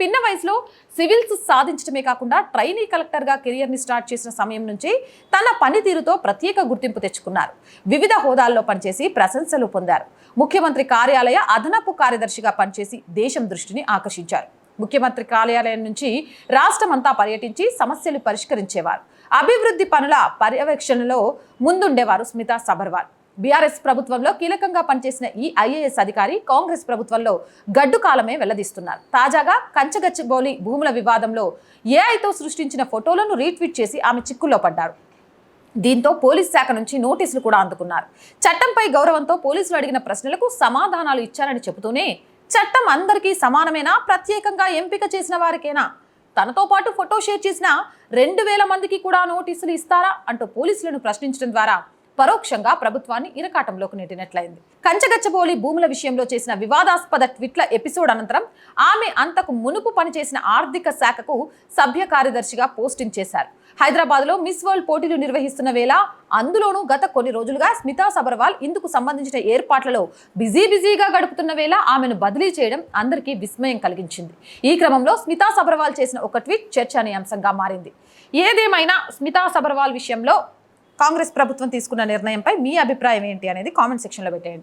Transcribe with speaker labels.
Speaker 1: పిన్న వయసులో సివిల్స్ సాధించడమే కాకుండా ట్రైనీ కలెక్టర్గా కెరియర్ని స్టార్ట్ చేసిన సమయం నుంచి తన పనితీరుతో ప్రత్యేక గుర్తింపు తెచ్చుకున్నారు. వివిధ హోదాల్లో పనిచేసి ప్రశంసలు పొందారు. ముఖ్యమంత్రి కార్యాలయ అదనపు కార్యదర్శిగా పనిచేసి దేశం దృష్టిని ఆకర్షించారు. ముఖ్యమంత్రి కార్యాలయం నుంచి రాష్ట్రమంతా పర్యటించి సమస్యలు పరిష్కరించేవారు. అభివృద్ధి పనుల పర్యవేక్షణలో ముందుండేవారు స్మితా సబర్వాల్. బీఆర్ఎస్ ప్రభుత్వంలో కీలకంగా పనిచేసిన ఈ ఐఏఎస్ అధికారి కాంగ్రెస్ ప్రభుత్వంలో గడ్డు కాలమే వెల్లదీస్తున్నారు. తాజాగా కంచగచ్చిబౌలి భూముల వివాదంలో ఏఐతో సృష్టించిన ఫోటోలను రీట్వీట్ చేసి ఆమె చిక్కుల్లో పడ్డారు. దీంతో పోలీస్ శాఖ నుంచి నోటీసులు కూడా అందుకున్నారు. చట్టంపై గౌరవంతో పోలీసులు అడిగిన ప్రశ్నలకు సమాధానాలు ఇచ్చారని చెబుతూనే చట్టం అందరికీ సమానమేనా? ప్రత్యేకంగా ఎంపిక చేసిన వారికేనా? తనతో పాటు ఫోటో షేర్ చేసిన రెండు వేల మందికి కూడా నోటీసులు ఇస్తారా? అంటూ పోలీసులను ప్రశ్నించడం ద్వారా పరోక్షంగా ప్రభుత్వాన్ని ఇరకాటంలోకి నెట్టినట్లయింది. కంచగచ్చబోలి భూముల విషయంలో చేసిన వివాదాస్పద ట్విట్ల ఎపిసోడ్ అనంతరం ఆమె అంతకు మునుపు పనిచేసిన ఆర్థిక శాఖకు సభ్య కార్యదర్శిగా పోస్టింగ్ చేశారు. హైదరాబాద్లో మిస్ వరల్డ్ పోటీలు నిర్వహిస్తున్న వేళ అందులోనూ గత కొన్ని రోజులుగా స్మితా సబర్వాల్ ఇందుకు సంబంధించిన ఏర్పాట్లలో బిజీ బిజీగా గడుపుతున్న వేళ ఆమెను బదిలీ చేయడం అందరికీ విస్మయం కలిగించింది. ఈ క్రమంలో స్మితా సబర్వాల్ చేసిన ఒక ట్వీట్ చర్చనీయాంశంగా మారింది. ఏదేమైనా స్మితా సబర్వాల్ విషయంలో కాంగ్రెస్ ప్రభుత్వం తీసుకున్న నిర్ణయంపై మీ అభిప్రాయం ఏంటి అనేది కామెంట్ సెక్షన్లో పెట్టేయండి.